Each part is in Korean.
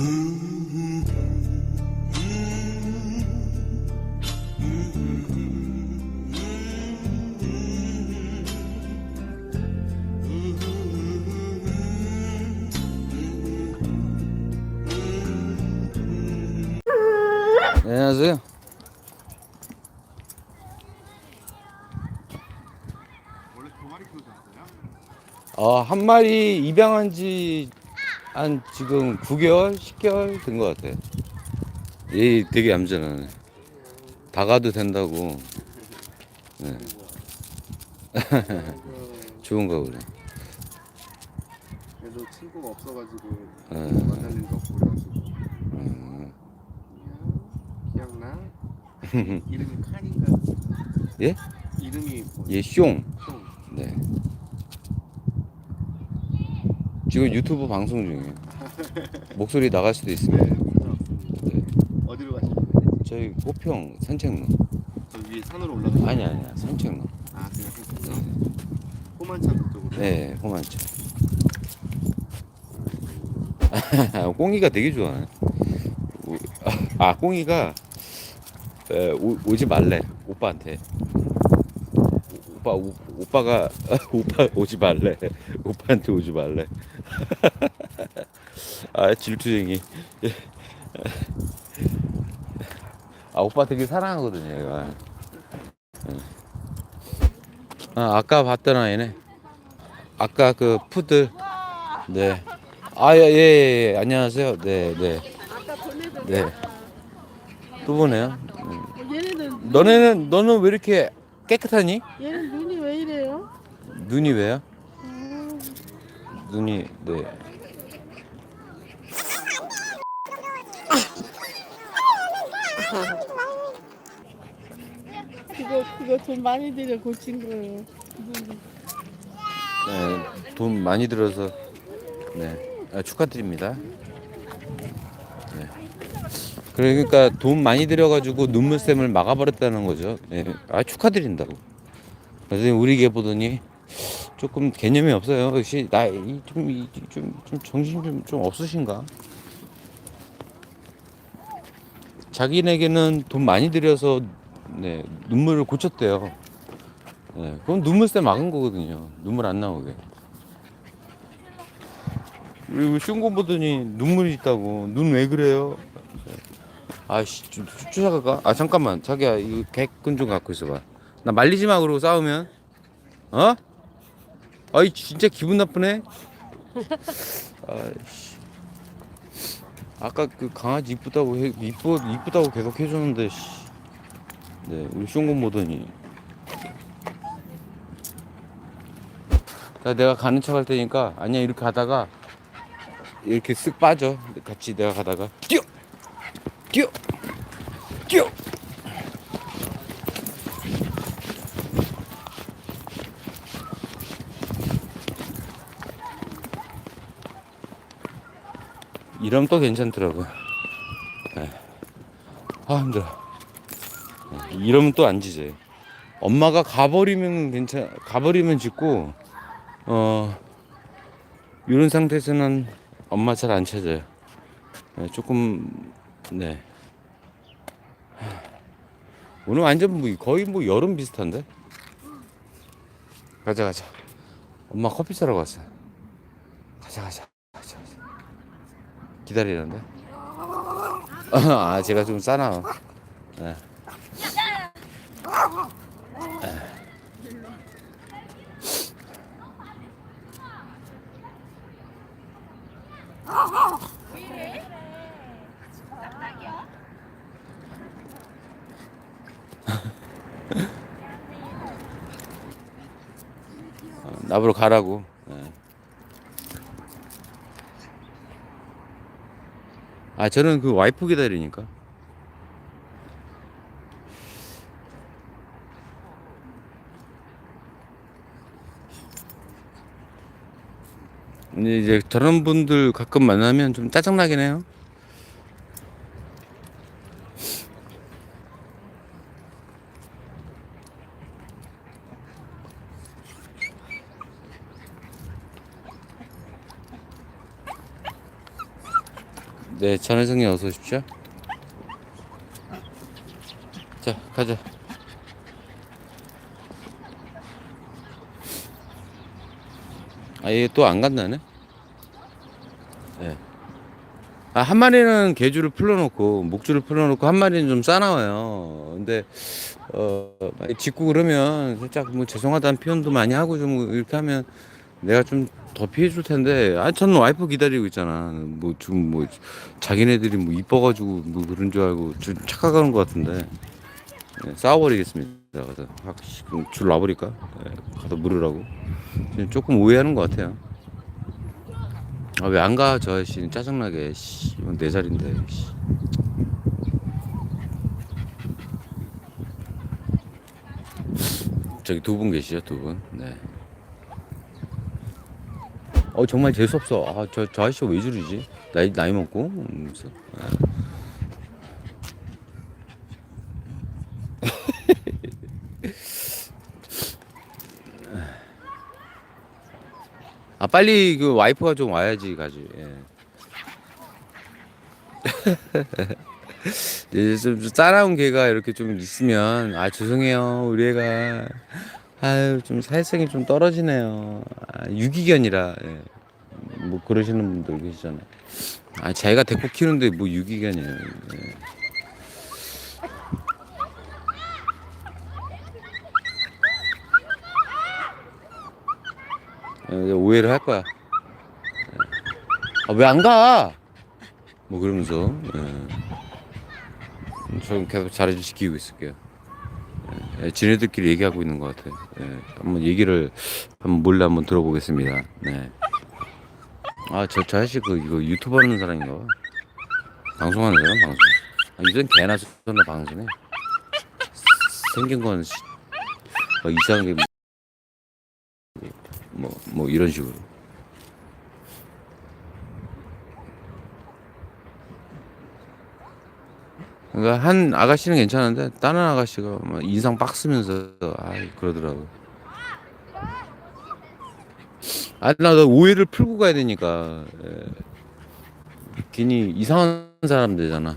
네, 안녕하세요. 어, 한 마리 입양한 지 한 지금 9개월, 10개월 된 것 같아요. 얘 되게 얌전하네. 다 가도 된다고. 네. 좋은가 보네. 그래도 친구가 없어가지고 네. 없고 음. 기억나? 이름이 칸인가? 예? 이름이 뭐얘 숑. 형 네. 지금 유튜브 방송 중이에요. 목소리 나갈 수도 네, 있습니다. 들어왔습니다. 네. 어디로 가시는 거예요? 저희 꽃평 산책로. 저 위에 산으로 올라가는 아니 아니야 산책로. 아 그냥 산책로? 호만차 그쪽으로? 네, 호만차. 꽁이가 되게 좋아해. 오- 아, 꽁이가 에, 오, 오지 말래 오빠한테. 오- 오빠 오, 오빠가 오빠 오지 말래. 오빠한테 오지 말래. 아 질투쟁이. 아 오빠 되게 사랑하거든요, 얘가. 예. 아 아까 봤던 아이네. 아까 그 푸들 네. 아, 예, 예, 예. 안녕하세요. 네, 네. 네. 또 보네요. 너네는, 너는 왜 이렇게 깨끗하니? 얘는 눈이 왜 이래요? 눈이 왜요? 음, 눈이, 네. 그거 그거 돈 많이 들여 고친 거예요. 네. 돈 많이 들어서, 네. 아, 축하드립니다. 네. 그러니까 돈 많이 들여가지고 눈물샘을 막아버렸다는 거죠. 네. 아, 축하드린다고. 그래서 우리 개 보더니 조금 개념이 없어요. 역시 나이 좀, 이- 좀, 좀 정신 좀, 좀 없으신가? 자기네게는 돈 많이 들여서 네, 눈물을 고쳤대요. 네, 그건 눈물새 막은 거거든요. 눈물 안 나오게. 그리고 신고 보더니 눈물이 있다고. 눈 왜 그래요? 아씨, 좀 쫓아갈까? 아 잠깐만, 자기야 이거 개끈 좀 갖고 있어봐. 나 말리지 마 그러고 싸우면, 어? 아이 진짜 기분 나쁘네. 아이씨. 아까 그 강아지 이쁘다고 해, 이쁘 이쁘다고 계속 해줬는데, 씨. 네, 우리 숑곤 보더니. 자, 내가 가는 척 할 테니까 아니야 이렇게 가다가 이렇게 쓱 빠져. 같이 내가 가다가 뛰어, 뛰어, 뛰어. 이러면 또 괜찮더라고. 네. 아 힘들어. 네, 이러면 또안 짖어요. 엄마가 가버리면 괜찮, 가버리면 짖고, 어, 이런 상태에서는 엄마 잘 안 찾아요. 네, 조금, 네. 하, 오늘 완전 뭐 거의 뭐 여름 비슷한데? 가자, 가자. 엄마 커피 사러 갔어. 가자, 가자. 가자, 가자. 기다리는데? 아, 제가 좀 싸나. 네. 어, 나보러 가라고. 예. 아 저는 그 와이프 기다리니까. 이제 저런 분들 가끔 만나면 좀 짜증나긴 해요. 네, 전혜성님 어서 오십시오. 자, 가자. 아, 얘 또 안 간다네? 네. 아, 한 마리는 개줄을 풀어놓고, 목줄을 풀어놓고, 한 마리는 좀 싸나와요. 근데, 어, 짓고 그러면 살짝 뭐 죄송하다는 표현도 많이 하고 좀 이렇게 하면 내가 좀 더 피해줄 텐데, 아, 저는 와이프 기다리고 있잖아. 뭐, 지금 뭐, 자기네들이 뭐 이뻐가지고 뭐 그런 줄 알고 좀 착각하는 것 같은데. 네, 싸워버리겠습니다. 가서 확 지금 줄 놔버릴까? 네, 가서 물으라고. 조금 오해하는 것 같아요. 아 왜 안 가? 저 아저씨는 짜증나게. 씨, 이건 내 자리인데. 씨. 저기 두 분 계시죠, 두 분. 네. 어 정말 재수 없어. 아저 저 아저씨 왜 저러지? 나이 나이 먹고. 음. 아 빨리 그 와이프가 좀 와야지 가지. 예. 이제 좀 싸나운 개가 이렇게 좀 있으면 아 죄송해요 우리 애가 아유 좀 사회성이 좀 떨어지네요. 아, 유기견이라 예. 뭐 그러시는 분들 계시잖아요. 아 자기가 데리고 키우는데 뭐 유기견이에요. 예. 오해를 할 거야. 아, 왜 안 가? 뭐 그러면서 예. 저는 계속 지키고 있을게요. 예, 예, 지네들끼리 얘기하고 있는 것 같아요. 예, 한번 얘기를 한번 몰래 한번 들어보겠습니다. 네. 아, 저, 저 아저씨 그 이거 유튜브 하는 사람인가 봐. 방송하는 사람 방송. 아, 이젠 개나 소나 방송해. 생긴 건 시- 어, 이상하게 뭐, 뭐 이런 식으로. 그러니까 한 아가씨는 괜찮은데 다른 아가씨가 막 인상 빡 쓰면서 아 그러더라고. 아나 나 오해를 풀고 가야 되니까 예. 괜히 이상한 사람 되잖아.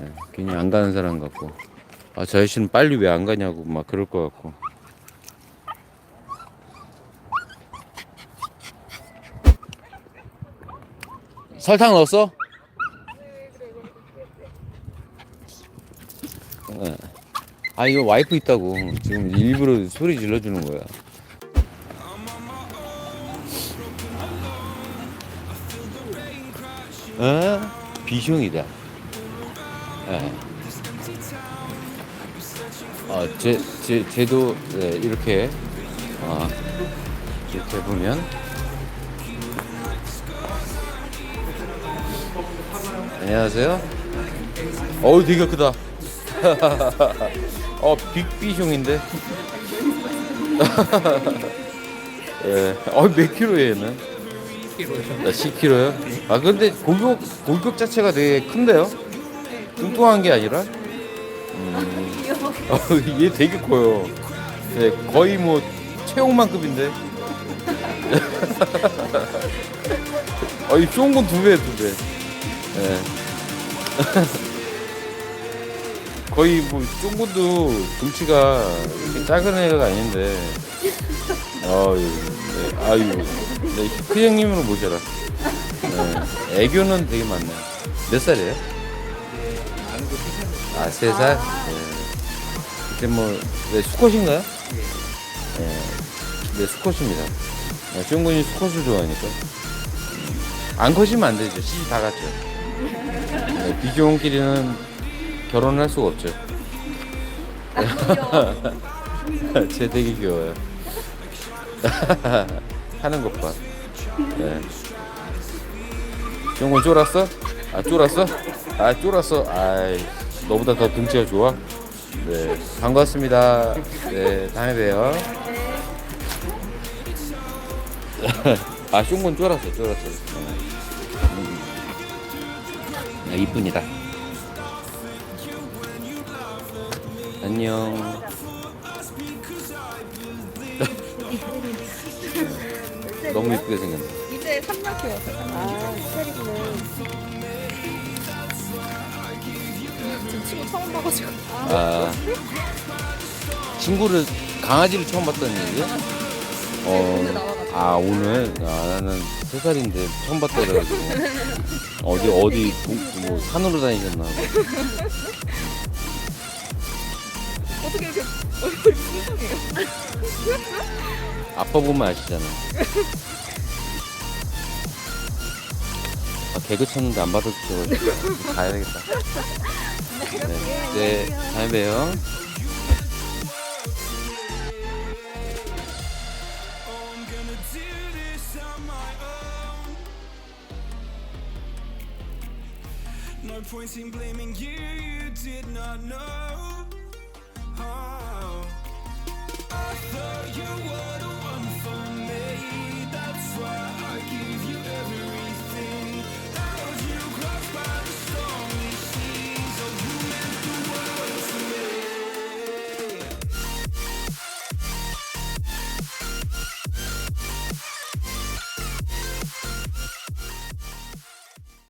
예, 괜히 안 가는 사람 같고 아저 아저씨는 빨리 왜 안 가냐고 막 그럴 것 같고. 설탕 넣었어? 네. 아 이거 와이프 있다고 지금 일부러 소리 질러주는 거야. 어? 비숑이다. 예. 어, 제, 제, 제도 네, 이렇게 어, 이렇게 보면 안녕하세요. 어우 되게 크다. 어 빅비숑인데. 예. 어 몇 킬로예요 얘는? 10kg요. 10kg요? 아 근데 골격 골격 자체가 되게 큰데요? 뚱뚱한 게 아니라? 음. 어, 얘 되게 커요. 네, 거의 뭐 체육만급인데. 아이 좋은 건 두 배, 두 배. 예. 거의 뭐 쫑군도 등치가 이렇게 작은 애가 아닌데. 아유, 네, 아유, 네, 그 형님으로 모셔라. 네, 애교는 되게 많네. 몇 살이에요? 아, 세 살? 네. 그때 뭐, 네, 수컷인가요? 네, 네, 수컷입니다. 네, 쫑군이 수컷을 좋아하니까. 안 커지면 안 되죠. 시집 다 갔죠. 네, 비교원끼리는 결혼을 할 수가 없죠. 쟤 되게 귀여워요. 하는 것 봐. 네. jongun 쫄았어? 아 쫄았어? 아 쫄았어. 아이 너보다 더 등치가 좋아? 네 반갑습니다. 네 다음에 봬요. 아 jongun 쫄았어 쫄았어. 네. 음. 네, 이쁜이다. 안녕. 너무 이쁘게 생겼네. 이제 3년 키웠어. 아. 저 친구 처음 봐가지고. 아 친구를 강아지를 처음 봤다는 얘기야? 어, 아 오늘 아, 나는 세 살인데 처음 봤다 그래가지고 어디 어디 동- 뭐 산으로 다니셨나? 어떻게 이렇게 얼굴이 풍성해요? 아빠 보면 아시잖아. 아, 개그 쳤는데 안 받아주셔가지고 가야 되겠다. 네, 네, 다음에 봬요. I'm gonna do this on my own. No point in blaming you, you did not know. whether you